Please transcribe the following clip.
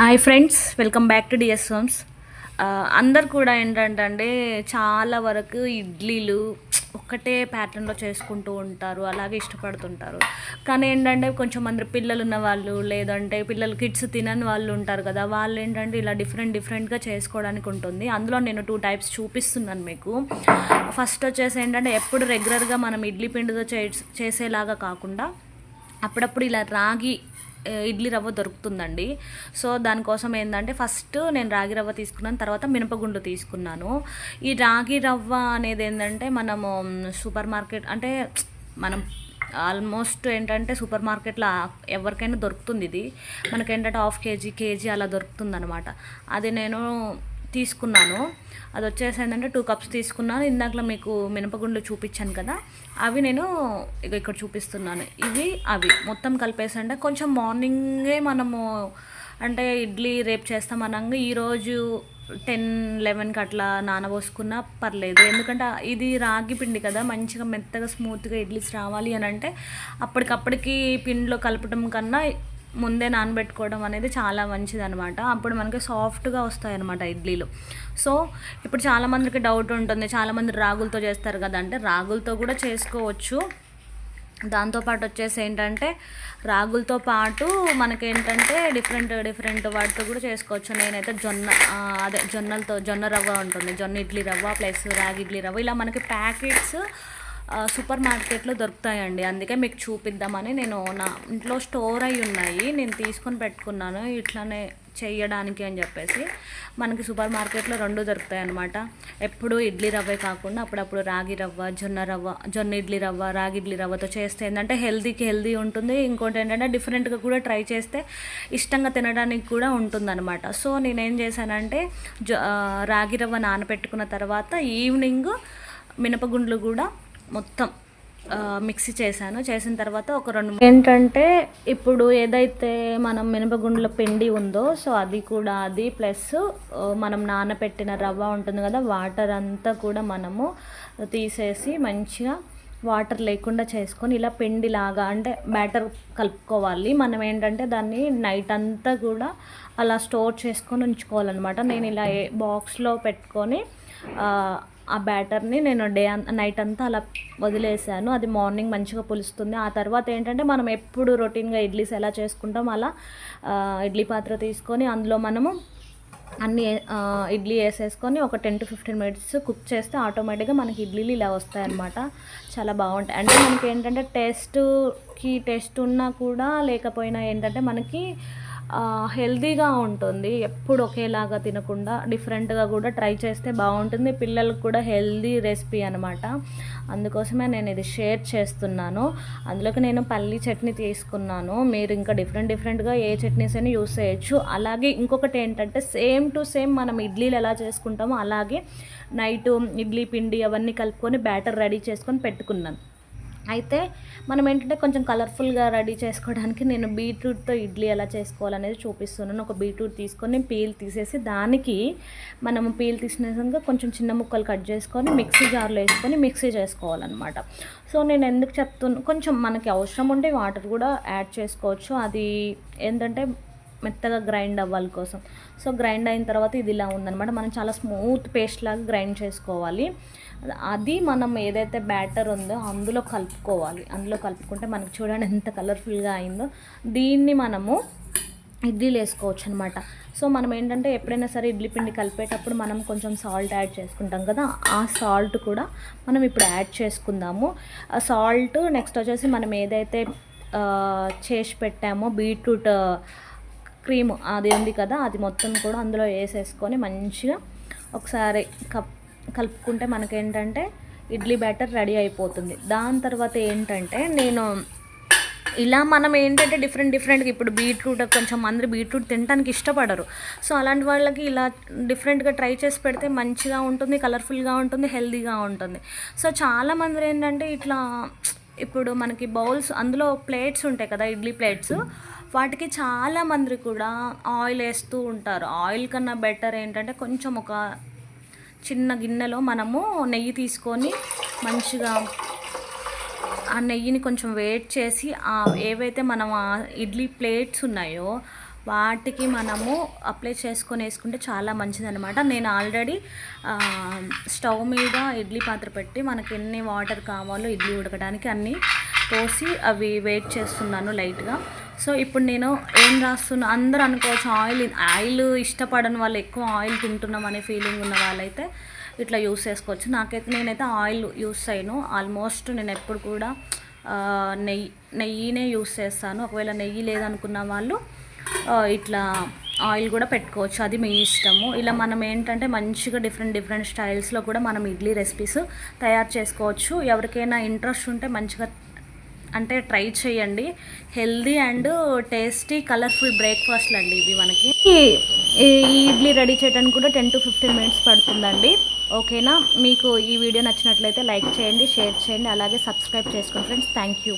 Hi friends welcome back to DS homes అందరు కూడా ఏంటంటే చాలా వరకు ఇడ్లీలు ఒక్కటే ప్యాటర్న్లో చేసుకుంటూ ఉంటారు అలాగే ఇష్టపడుతుంటారు. కానీ ఏంటంటే కొంచెం మంది పిల్లలు ఉన్న వాళ్ళు లేదంటే పిల్లలు కిడ్స్ తినని వాళ్ళు ఉంటారు కదా వాళ్ళు ఏంటంటే ఇలా డిఫరెంట్ డిఫరెంట్గా చేసుకోవడానికి ఉంటుంది. అందులో నేను టూ టైప్స్ చూపిస్తున్నాను మీకు. ఫస్ట్ వచ్చేసి ఏంటంటే ఎప్పుడు రెగ్యులర్గా మనం ఇడ్లీ పిండితో చే చేసేలాగా కాకుండా అప్పుడప్పుడు ఇలా రాగి ఇడ్లీ రవ్వ దొరుకుతుందండి. సో దానికోసం ఏంటంటే ఫస్ట్ నేను రాగి రవ్వ తీసుకున్నాను తర్వాత మినపగుండు తీసుకున్నాను. ఈ రాగి రవ్వ అనేది ఏంటంటే మనము సూపర్ మార్కెట్ అంటే మనం ఆల్మోస్ట్ ఏంటంటే సూపర్ మార్కెట్లో ఎవరికైనా దొరుకుతుంది ఇది. మనకేంటంటే హాఫ్ కేజీ కేజీ అలా దొరుకుతుంది అనమాట అది నేను తీసుకున్నాను. అది వచ్చేసి ఏంటంటే టూ కప్స్ తీసుకున్నాను. ఇందాకలో మీకు మినపగుండ్లు చూపించాను కదా. అవి నేను ఇక ఇక్కడ చూపిస్తున్నాను. ఇవి అవి మొత్తం కలిపేసి అంటే కొంచెం మార్నింగే మనము అంటే ఇడ్లీ రేపు చేస్తాం అనగా ఈరోజు టెన్ లెవెన్కి అట్లా నానబోసుకున్నా పర్లేదు. ఎందుకంటే ఇది రాగి పిండి కదా. మంచిగా మెత్తగా స్మూత్గా ఇడ్లీస్ రావాలి అని అంటే అప్పటికప్పటికి పిండిలో కలపటం కన్నా ముందే నానబెట్టుకోవడం అనేది చాలా మంచిది అనమాట అప్పుడు మనకి సాఫ్ట్గా వస్తాయి అనమాట ఇడ్లీలు. సో ఇప్పుడు చాలామందికి డౌట్ ఉంటుంది. చాలామంది రాగులతో చేస్తారు కదా అంటే రాగులతో కూడా చేసుకోవచ్చు. దాంతోపాటు వచ్చేసి ఏంటంటే రాగులతో పాటు మనకేంటంటే డిఫరెంట్ డిఫరెంట్ వాటితో కూడా చేసుకోవచ్చు. నేనైతే జొన్న అదే జొన్నలతో జొన్న రవ్వ ఉంటుంది. జొన్న ఇడ్లీ రవ్వ ప్లస్ రాగి ఇడ్లీ రవ్వ. ఇలా మనకి ప్యాకెట్స్ సూపర్ మార్కెట్లో దొరుకుతాయండి. అందుకే మీకు చూపిద్దామని నేను నా ఇంట్లో స్టోర్ అయి ఉన్నాయి. నేను తీసుకొని పెట్టుకున్నాను. ఇట్లానే చేయడానికి అని చెప్పేసి మనకి సూపర్ మార్కెట్లో రెండు దొరుకుతాయి అన్నమాట ఎప్పుడు ఇడ్లీ రవ్వే కాకుండా అప్పుడప్పుడు రాగి రవ్వ జొన్న రవ్వ జొన్న ఇడ్లీ రవ్వ రాగి ఇడ్లీ రవ్వతో చేస్తే ఏంటంటే హెల్తీకి హెల్తీ ఉంటుంది. ఇంకోటి ఏంటంటే డిఫరెంట్గా కూడా ట్రై చేస్తే ఇష్టంగా తినడానికి కూడా ఉంటుందన్నమాట. సో నేనేం చేశానంటే జ రాగి రవ్వ నానబెట్టుకున్న తర్వాత ఈవినింగ్ మినపగుండ్లు కూడా మొత్తం మిక్సీ చేశాను. చేసిన తర్వాత ఒక రెండు ఏంటంటే ఇప్పుడు ఏదైతే మనం మినపగుండ్ల పిండి ఉందో సో అది కూడా అది ప్లస్ మనం నానబెట్టిన రవ్వ ఉంటుంది కదా వాటర్ అంతా కూడా మనము తీసేసి మంచిగా వాటర్ లేకుండా చేసుకొని ఇలా పిండిలాగా అంటే బ్యాటర్ కలుపుకోవాలి. మనం ఏంటంటే దాన్ని నైట్ అంతా కూడా అలా స్టోర్ చేసుకొని ఉంచుకోవాలన్నమాట. నేను ఇలా ఏ బాక్స్లో పెట్టుకొని ఆ, బ్యాటర్ని నేను డే నైట్ అంతా అలా వదిలేసాను. అది మార్నింగ్ మంచిగా పులుస్తుంది. ఆ తర్వాత ఏంటంటే మనం ఎప్పుడు రొటీన్గా ఇడ్లీస్ ఎలా చేసుకుంటాం అలా ఇడ్లీ పాత్ర తీసుకొని అందులో మనము అన్ని ఇడ్లీ వేసేసుకొని ఒక ten to fifteen minutes cook చేస్తే ఆటోమేటిక్గా మనకి ఇడ్లీలు ఇలా వస్తాయన్నమాట. చాలా బాగుంటాయి. అంటే మనకి ఏంటంటే టేస్ట్కి టేస్ట్ ఉన్నా కూడా లేకపోయినా ఏంటంటే మనకి హెల్తీగా ఉంటుంది. ఎప్పుడు ఒకేలాగా తినకుండా డిఫరెంట్గా కూడా ట్రై చేస్తే బాగుంటుంది. పిల్లలకు కూడా హెల్దీ రెసిపీ అనమాట అందుకోసమే నేను ఇది షేర్ చేస్తున్నాను. అందులోకి నేను పల్లీ చట్నీ తీసుకున్నాను. మీరు ఇంకా డిఫరెంట్ డిఫరెంట్గా ఏ చట్నీస్ అయినా యూస్ చేయొచ్చు. అలాగే ఇంకొకటి ఏంటంటే సేమ్ టు సేమ్ మనం ఇడ్లీలు ఎలా చేసుకుంటామో అలాగే నైట్ ఇడ్లీ పిండి అవన్నీ కలుపుకొని బ్యాటర్ రెడీ చేసుకొని పెట్టుకున్నాను. అయితే మనం ఏంటంటే కొంచెం కలర్ఫుల్గా రెడీ చేసుకోవడానికి నేను బీట్రూట్తో ఇడ్లీ ఎలా చేసుకోవాలనేది చూపిస్తున్నాను. ఒక బీట్రూట్ తీసుకొని పీల్ తీసేసి దానికి మనము పీల్ తీసినాక కొంచెం చిన్న ముక్కలు కట్ చేసుకొని మిక్సీ జార్లో వేసుకొని మిక్సీ చేసుకోవాలన్నమాట. సో నేను ఎందుకు చెప్తున్నా కొంచెం మనకి అవసరం ఉంటే వాటర్ కూడా యాడ్ చేసుకోవచ్చు. అది ఏంటంటే మెత్తగా గ్రైండ్ అవ్వాలి కోసం. సో గ్రైండ్ అయిన తర్వాత ఇది ఇలా ఉందనమాట మనం చాలా స్మూత్ పేస్ట్ లాగా గ్రైండ్ చేసుకోవాలి. అది మనం ఏదైతే బ్యాటర్ ఉందో అందులో కలుపుకోవాలి. అందులో కలుపుకుంటే మనకు చూడండి ఎంత కలర్ఫుల్గా అయిందో. దీన్ని మనము ఇడ్లీలు వేసుకోవచ్చు అనమాట సో మనం ఏంటంటే ఎప్పుడైనా సరే ఇడ్లీ పిండి కలిపేటప్పుడు మనం కొంచెం సాల్ట్ యాడ్ చేసుకుంటాం కదా. ఆ సాల్ట్ కూడా మనం ఇప్పుడు యాడ్ చేసుకుందాము. ఆ సాల్ట్ నెక్స్ట్ వచ్చేసి మనం ఏదైతే చేసి పెట్టామో బీట్రూట్ క్రీమ్ అది ఉంది కదా అది మొత్తం కూడా అందులో వేసేసుకొని మంచిగా ఒకసారి కప్ కలుపుకుంటే మనకేంటంటే ఇడ్లీ బ్యాటర్ రెడీ అయిపోతుంది. దాని తర్వాత ఏంటంటే నేను ఇలా మనం ఏంటంటే డిఫరెంట్ డిఫరెంట్గా ఇప్పుడు బీట్రూట్ కొంచెం మంది బీట్రూట్ తినడానికి ఇష్టపడరు. సో అలాంటి వాళ్ళకి ఇలా డిఫరెంట్గా ట్రై చేసి పెడితే మంచిగా ఉంటుంది కలర్ఫుల్గా ఉంటుంది హెల్దీగా ఉంటుంది. సో చాలామంది ఏంటంటే ఇట్లా ఇప్పుడు మనకి బౌల్స్ అందులో ప్లేట్స్ ఉంటాయి కదా ఇడ్లీ ప్లేట్స్. వాటికి చాలా మంది కూడా ఆయిల్ వేస్తూ ఉంటారు. ఆయిల్ కన్నా బెటర్ ఏంటంటే కొంచెం ఒక చిన్న గిన్నెలో మనము నెయ్యి తీసుకొని మంచిగా ఆ నెయ్యిని కొంచెం వేట్ చేసి ఆ ఏవైతే మనం ఆ ఇడ్లీ ప్లేట్స్ ఉన్నాయో వాటికి మనము అప్లై చేసుకొని వేసుకుంటే చాలా మంచిదనమాట నేను ఆల్రెడీ స్టవ్ మీద ఇడ్లీ పాత్ర పెట్టి మనకి ఎన్ని వాటర్ కావాలో ఇడ్లీ ఉడకడానికి అన్నీ పోసి అవి వెయిట్ చేస్తున్నాను లైట్గా. సో ఇప్పుడు నేను ఏం రాస్తున్నా అందరూ అనుకోవచ్చు ఆయిల్ ఆయిల్ ఇష్టపడని వాళ్ళు ఎక్కువ ఆయిల్ తింటున్నాం అనే ఫీలింగ్ ఉన్న వాళ్ళైతే ఇట్లా యూస్ చేసుకోవచ్చు. నాకైతే నేనైతే ఆయిల్ యూస్ చేయను. ఆల్మోస్ట్ నేను ఎప్పుడు కూడా నెయ్యి నెయ్యినే యూస్ చేస్తాను. ఒకవేళ నెయ్యి లేదనుకున్న వాళ్ళు ఇట్లా ఆయిల్ కూడా పెట్టుకోవచ్చు. అది మీ ఇష్టము. ఇలా మనం ఏంటంటే మంచిగా డిఫరెంట్ డిఫరెంట్ స్టైల్స్లో కూడా మనం ఇడ్లీ రెసిపీస్ తయారు చేసుకోవచ్చు. ఎవరికైనా ఇంట్రెస్ట్ ఉంటే మంచిగా అంటే ట్రై చేయండి. హెల్దీ అండ్ టేస్టీ కలర్ఫుల్ బ్రేక్ఫాస్ట్లు అండి ఇవి మనకి. ఈ ఇడ్లీ రెడీ చేయడానికి కూడా టెన్ టు ఫిఫ్టీన్ మినిట్స్ పడుతుందండి. ఓకేనా? మీకు ఈ వీడియో నచ్చినట్లయితే లైక్ చేయండి షేర్ చేయండి అలాగే సబ్స్క్రైబ్ చేసుకోండి ఫ్రెండ్స్. Thank you.